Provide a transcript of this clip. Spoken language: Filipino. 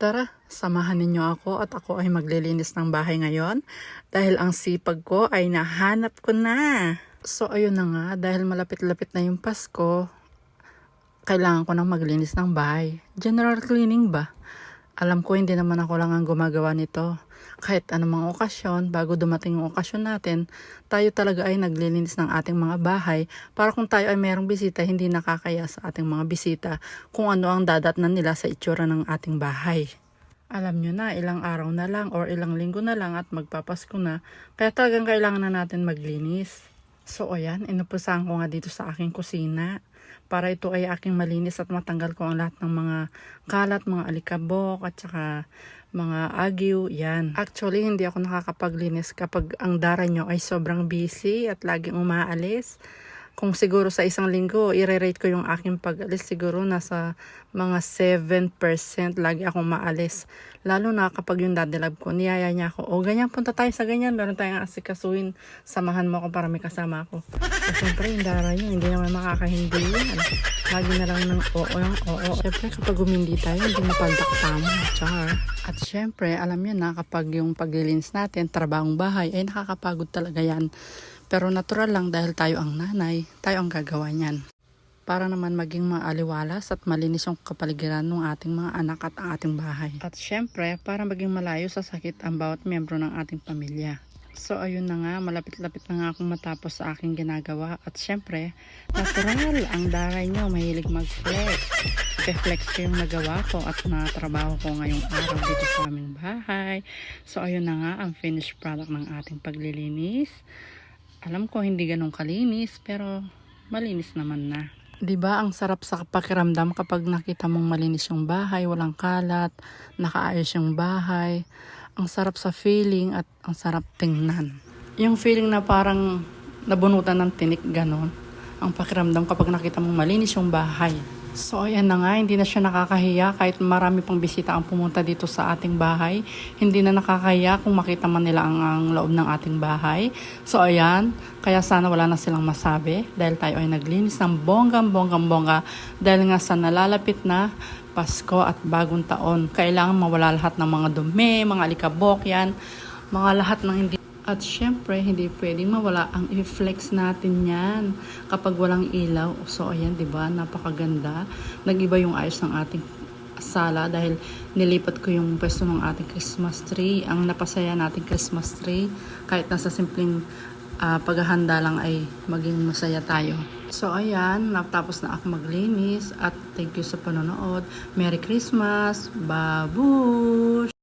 Tara, samahan ninyo ako at ako ay maglilinis ng bahay ngayon dahil ang sipag ko ay nahanap ko na. So ayun na nga, dahil malapit-lapit na yung Pasko, kailangan ko nang maglinis ng bahay. General cleaning ba? Alam ko hindi naman ako lang ang gumagawa nito. Kahit anumang okasyon, bago dumating yung okasyon natin, tayo talaga ay naglilinis ng ating mga bahay para kung tayo ay merong bisita, hindi nakakaya sa ating mga bisita kung ano ang dadatnan nila sa itsura ng ating bahay. Alam nyo na, ilang araw na lang or ilang linggo na lang at magpapasko na, kaya talagang kailangan na natin maglinis. So ayan, inupusahan ko nga dito sa aking kusina para ito ay aking malinis at matanggal ko ang lahat ng mga kalat, mga alikabok at saka mga agiw, yan. Actually, hindi ako nakakapaglinis kapag ang dara nyo ay sobrang busy at laging umaalis. Kung siguro sa isang linggo, i-rate ko yung aking pag-alis, siguro nasa mga 7% lagi akong maalis. Lalo na kapag yung daddy love ko, niyaya niya ako, o ganyan, punta tayo sa ganyan, meron tayong asikasuhin, samahan mo ako para may kasama ako. So, syempre, yung dara niya, hindi naman makakahindi yan. Lagi na lang ng oo yung oo. Syempre, kapag humindi tayo, hindi mo pagdaktamo. Char. At syempre, alam niyo na, kapag yung paglilinis natin, trabahong bahay, ay nakakapagod talaga yan. Pero natural lang dahil tayo ang nanay, tayo ang gagawa niyan. Para naman maging maaliwalas at malinis yung kapaligiran ng ating mga anak at ating bahay. At syempre, para maging malayo sa sakit ang bawat miyembro ng ating pamilya. So ayun na nga, malapit-lapit na nga akong matapos sa aking ginagawa. At syempre, natural, ang daray nyo, mahilig mag-flex. I-flex ko yung nagawa ko at natrabaho ko ngayong araw dito sa aming bahay. So ayun na nga, ang finished product ng ating paglilinis. Alam ko hindi ganun kalinis, pero malinis naman na. 'Di ba ang sarap sa pakiramdam kapag nakita mong malinis yung bahay, walang kalat, nakaayos yung bahay. Ang sarap sa feeling at ang sarap tingnan. Yung feeling na parang nabunutan ng tinik ganon. Ang pakiramdam kapag nakita mong malinis yung bahay. So ayan na nga, hindi na siya nakakahiya kahit marami pang bisita ang pumunta dito sa ating bahay. Hindi na nakakahiya kung makita man nila ang, ang loob ng ating bahay. So ayan, kaya sana wala na silang masabi dahil tayo ay naglinis ng bonggang bonggang bongga dahil nga sa nalalapit na Pasko at bagong taon. Kailangan mawala lahat ng mga dumi, mga alikabok yan, mga lahat ng hindi at syempre, hindi pwedeng mawala ang i-flex natin yan kapag walang ilaw. So, ayan, di ba Napakaganda. Nag-iba yung ayos ng ating sala dahil nilipat ko yung pwesto ng ating Christmas tree. Ang napasaya nating Christmas tree, kahit nasa simpleng ah, paghahanda lang ay maging masaya tayo. So, ayan, natapos na ako maglinis at thank you sa panonood. Merry Christmas! Babush!